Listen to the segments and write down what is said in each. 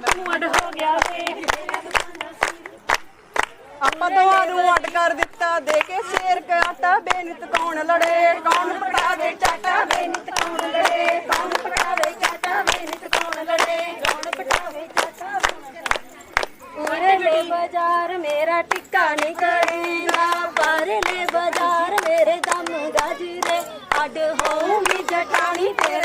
ਦਾ ਤੂੰ ਅੱਡ ਹੋ ਗਿਆ ਵੇ ਆਪਾਂ ਦੋਵਾਂ ਨੂੰ ਅੱਡ ਕਰ ਦਿੱਤਾ, ਦੇ ਕੇ ਸ਼ੇਰ ਕਾਟਾ ਬੇਨਿਤ ਕੌਣ ਲੜੇ? ਕੌਣ ਪਟਾਵੇ ਚਾਟਾ, ਬੇਨਿਤ ਕੌਣ ਲੜੇ? ਕੌਣ ਪਟਾਵੇ ਚਾਟਾ, ਬੇਨਿਤ ਕੌਣ ਲੜੇ? ਕੌਣ ਪਟਾਵੇ ਚਾਟਾ ਪਰਲੇ ਬਾਜ਼ਾਰ ਮੇਰਾ ਟਿੱਕਾ ਨਹੀਂ ਕਰੇਗਾ। ਪਰਲੇ ਬਾਜ਼ਾਰ ਮੇਰੇ ਦਮ ਗਾਜਰੇ। ਅੱਡ ਹੋਊਗੀ ਜਟਾਣੀ ਤੇਰੇ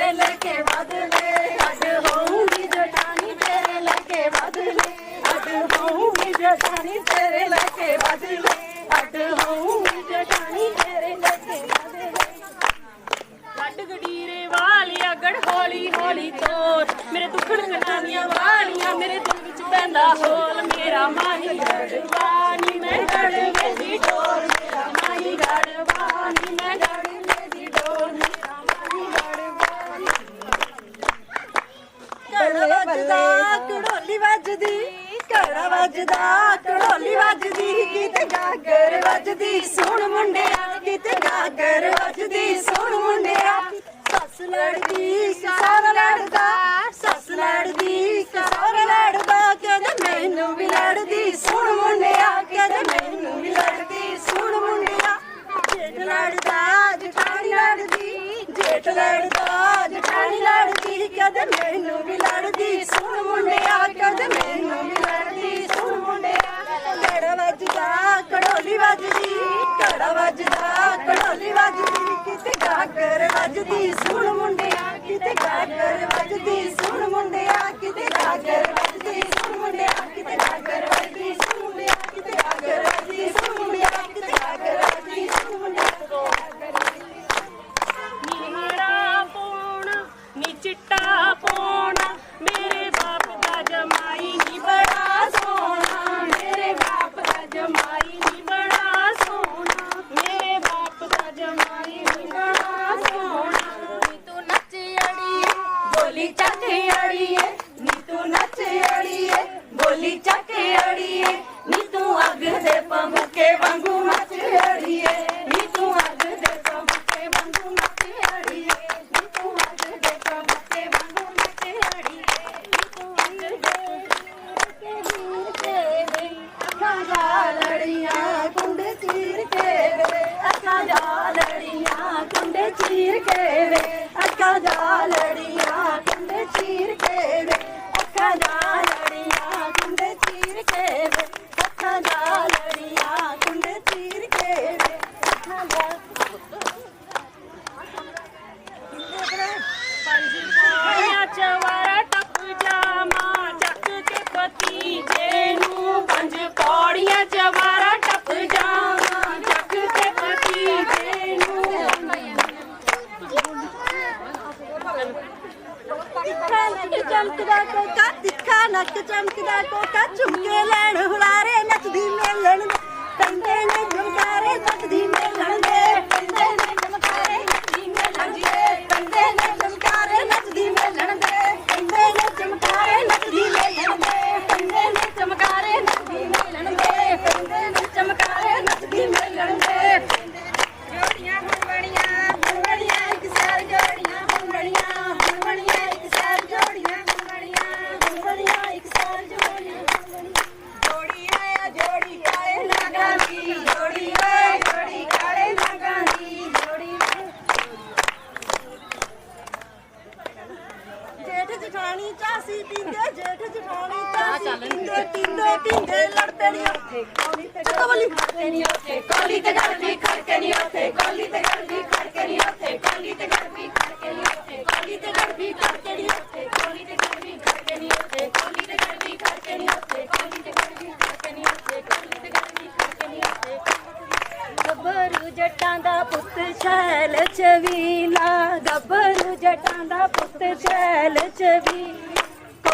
ਹੌਲੀ ਹੌਲੀ ਤੋਰ। ਮੇਰੇ ਦੁੱਖੜ ਕਟਾਨੀਆਂ ਵਾਲੀਆਂ ਮੇਰੇ ਦਿਲ ਵਿੱਚ ਪੈਂਦਾ ਹੋਲ ਮੇਰਾ ਮਾਹੀ ਗੜਵਾਨੀ ਮੈਂ ਗੜਵੇ ਦੀ ਡੋਰ। ਮੇਰਾ ਮਾਹੀ ਗੜਵਾਨੀ ਮੈਂ ਗੜਵੇ ਦੀ ਡੋਰ। ਮੇਰਾ ਮਾਹੀ ਗੜਵਾਨੀ। ਘੜਾ ਵੱਜਦਾ ਕੜੋਲੀ ਵੱਜਦੀ ਘੜਾ ਵੱਜਦਾ ਕੜੋਲੀ ਵੱਜਦੀ। ਕਿਤੇ ਗਾਗਰ ਵੱਜਦੀ ਸੁਣ ਮੁੰਡਿਆ ਕਿਤੇ ਗਾਗਰ ਵੱਜਦੀ ਸੁਣ ਮੁੰਡਿਆ। ਸੱਸ ਲੜਦੀ ਸਹੁਰਾ ਲੜਦਾ ਸੱਸ ਲੜਦੀ ਸਹੁਰਾ ਲੜਦਾ ਕਦੇ ਮੈਨੂੰ ਵੀ ਲੜਦੀ, ਸੁਣ ਮੁੰਡਿਆ ਕਦੇ ਮੈਨੂੰ ਵੀ ਲੜਦੀ, ਸੁਣ ਮੁੰਡਿਆ। ਜੇਠ ਲੜਦਾ, ਜਠਾਣੀ ਲੜਦੀ, ਜੇਠ ਲੜਦਾ, ਜਠਾਣੀ ਲੜਦੀ ਕਦੇ ਮੈਨੂੰ ਵੀ ਲੜਦੀ, ਸੁਣ ਮੁੰਡਿਆ ਕਦੇ ਮੈਨੂੰ ਵੀ ਲੜਦੀ, ਸੁਣ ਮੁੰਡਿਆ। ਘੜਾ ਵੱਜਦਾ, ਕੜੋਲੀ ਵੱਜਦੀ, ਘੜਾ ਵੱਜਦਾ, ਕੜੋਲੀ ਵੱਜਦੀ, ਕਿਤੇ ਗਾਗਰ ਵੱਜਦੀ çirkeve o kadar Madame Kudako Cocolito गर्मी खड़कनी गर्मी खड़कनी होते कोली ते गर्मी खड़कनी होते कोली ते गर्मी खड़कनी होते कोली ते गर्मी खड़कनी होते कोली ते गर्मी खड़कनी होते कोली ते गर्मी खड़कनी होते कोली ते गर्मी खड़कनी होते कोली ते गर्मी खड़कनी होते ਗੱਭਰੂ ਜੱਟਾਂ ਦਾ ਪੁੱਤ ਛੈਲ ਚਵੀਲਾ ਗੱਭਰੂ ਜੱਟਾਂ ਦਾ ਪੁੱਤ ਛੈਲ ਚਵੀਲਾ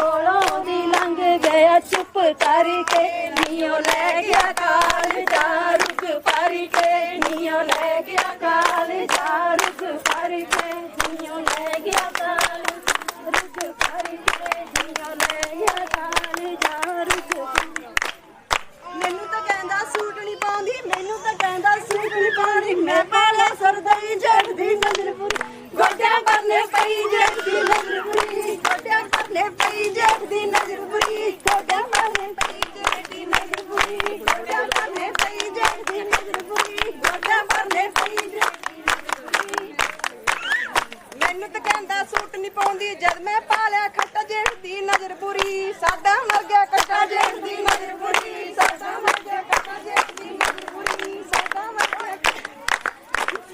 ਕੋਲੋਂ ਦੀ ਲੰਘ ਗਿਆ, ਚੁੱਪ ਕਰਕੇ ਨੀਓ ਲੈ ਗਿਆ ਕਾਲ ਜਾ ਰੁਕ ਕੇ ਨੀਓ ਲੈ ਗਿਆ ਕਾਲ ਜਾ ਰੁਕ ਕੇ ਨੀਓ ਲੈ ਗਿਆ ਕਾਲ ਰੁਕ ਪਾਰੀ ਕੇ ਨੀਓ ਸੂਟ ਨਹੀਂ ਪਾਉਂਦੀ ਜਦ ਮੈਂ ਪਾ ਲਿਆ ਖੱਟਾ ਜੇਠ ਦੀ ਨਜ਼ਰ ਬੁਰੀ ਸਾਡਾ ਮਰ ਗਿਆ ਕੱਟਾ ਜੇਠ ਦੀ ਨਜ਼ਰ ਬੁਰੀ ਸਾਡਾ ਮਰ ਗਿਆ ਕੱਟਾ ਜੇਠ ਦੀ ਨਜ਼ਰ ਬੁਰੀ ਸਾਡਾ ਮਰ ਗਿਆ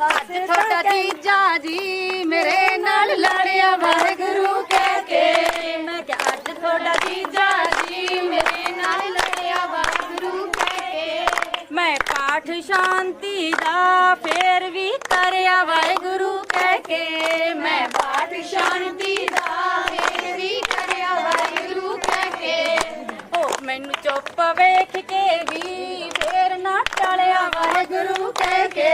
ਅੱਜ ਤੁਹਾਡਾ ਜੀਜਾ ਜੀ ਮੇਰੇ ਨਾਲ ਲੜਿਆ, ਵਾਹਿਗੁਰੂ ਕਹਿ ਕੇ। ਮੈਂ ਕਿਹਾ, ਅੱਜ ਤੁਹਾਡਾ ਜੀਜਾ ਜੀ ਮੇਰੇ ਨਾਲ ਲੜਿਆ, ਵਾਹਿਗੁਰੂ ਕਹਿ ਕੇ। ਮੈਂ ਪਾਠ ਸ਼ਾਂਤੀ ਦਾ ਫੇਰ ਵੀ ਕਰਿਆ ਵਾਹਿਗੁਰੂ ਕਹਿ ਕੇ। ਮੈਂ ਪਾਠ ਸ਼ਾਂਤੀ ਦਾ ਫੇਰ ਵੀ ਕਰਿਆ ਵਾਹਿਗੁਰੂ ਕਹਿ ਕੇ ਉਹ ਮੈਨੂੰ ਚੁੱਪ ਵੇਖ ਕੇ ਵੀ ਫੇਰ ਨਾ ਟਲਿਆ ਵਾਹਿਗੁਰੂ ਕਹਿ ਕੇ।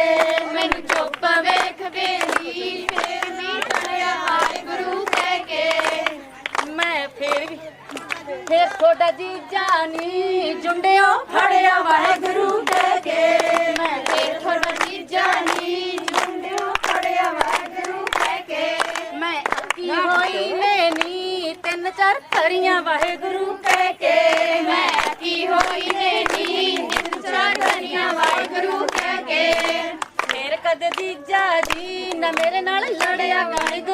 ਮੈਨੂੰ ਚੁੱਪ ਵੇਖ ਕੇ ਵੀ ਫੇਰ ਵੀ ਟਲਿਆ ਵਾਹਿਗੁਰੂ ਕਹਿ ਕੇ। ਮੈਂ ਫੇਰ ਵੀ ਫੇਰ ਤੁਹਾਡਾ ਜੀਜਾ ਨੀ ਜੁੰਡਿਓ ਫੜਿਆ ਵਾਹਿਗੁਰੂ ਕਹਿ ਕੇ। ਮੈਂ ਫੇਰ ਤੁਹਾਡਾ ਜੀਜਾ ਨੀ ਜੁੰਡਿਓ ਫੜਿਆ ਵਾਹਿਗੁਰੂ ਕਹਿ ਕੇ। ਮੈਂ ਕੀ ਹੋਈ ਮੈਨੀ ਤਿੰਨ ਚਾਰ ਕਰੀਆਂ ਵਾਹਿਗੁਰੂ ਕਹਿ ਕੇ ਮੈਂ ਕੀ ਹੋਈ ਮੈਨੀ ਤਿੰਨ ਚਾਰ ਕਰੀਆਂ ਵਾਹਿਗੁਰੂ ਕਹਿ ਕੇ ਫੇਰ ਕਦੇ ਜੀਜਾ ਜੀ ਨਾ ਮੇਰੇ ਨਾਲ ਲੜਿਆ ਵਾਹਿਗੁਰੂ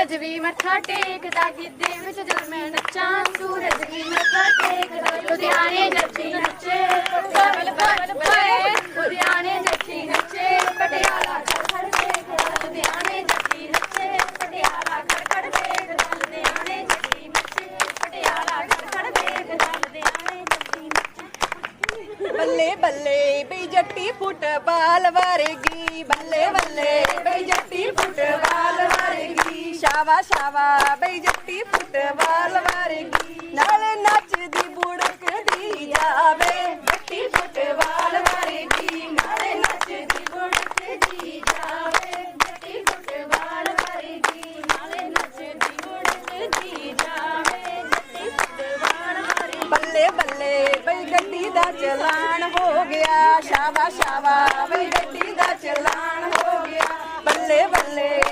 ਸੂਰਜ ਵੀ ਮੱਥਾ ਟੇਕਦਾ ਗਿੱਧੇ ਵਿੱਚ ਜਦ ਮੈਂ ਨੱਚਾਂ, ਸੂਰਜ ਵੀ ਮੱਥਾ ਟੇਕਦਾ, ਲੁਧਿਆਣੇ ਨੱਚੀ ਨੱਚੇ ਬਲ ਬਲ ਪਏ ਲੁਧਿਆਣੇ ਨੱਚੀ ਨੱਚੇ, ਪਟਿਆਲਾ ਖੜ ਟੇਕਦਾ ਲੁਧਿਆਣੇ ਨੱਚੀ ਨੱਚੇ, ਪਟਿਆਲਾ ਖੜ ਖੜ ਟੇਕਦਾ ਲੁਧਿਆਣੇ ਨੱਚੀ ਨੱਚੇ, ਪਟਿਆਲਾ ਖੜ ਖੜ ਟੇਕਦਾ ਲੁਧਿਆਣੇ ਨੱਚੀ ਨੱਚੇ। ਬੱਲੇ ਬੱਲੇ ਬਈ ਜੱਟੀ ਫੁੱਟਬਾਲ ਵਰਗੀ, ਬੱਲੇ ਬੱਲੇ ਬਈ ਜੱਟੀ ਫੁੱਟਬਾਲ ਸ਼ਾਵਾ ਸ਼ਾਵਾ, ਬਈ ਜੱਟੀ ਫੁੱਟਬਾਲ ਵਰਗੀ। ਨਾਲ ਨੱਚਦੀ ਬੁੜਕਦੀ ਜਾਵੇ। ਜੱਟੀ ਫੁੱਟਬਾਲ ਵਰਗੀ, ਨਾਲ ਨੱਚਦੀ ਬੁੜਕਦੀ ਜਾਵੇ। ਜੱਟੀ ਫੁੱਟਬਾਲ ਵਰਗੀ, ਨਾਲ ਨੱਚਦੀ ਬੁੜਕਦੀ ਜਾਵੇ। ਜੱਟੀ ਫੁੱਟਬਾਲ ਵਰਗੀ। ਬੱਲੇ ਬੱਲੇ, ਬਈ ਗੱਡੀ ਦਾ ਚਲਾਨ ਹੋ ਗਿਆ। ਸ਼ਾਵਾ ਸ਼ਾਵਾ, ਬਈ ਗੱਡੀ ਦਾ ਚਲਾਨ ਹੋ ਗਿਆ। ਬੱਲੇ ਬੱਲੇ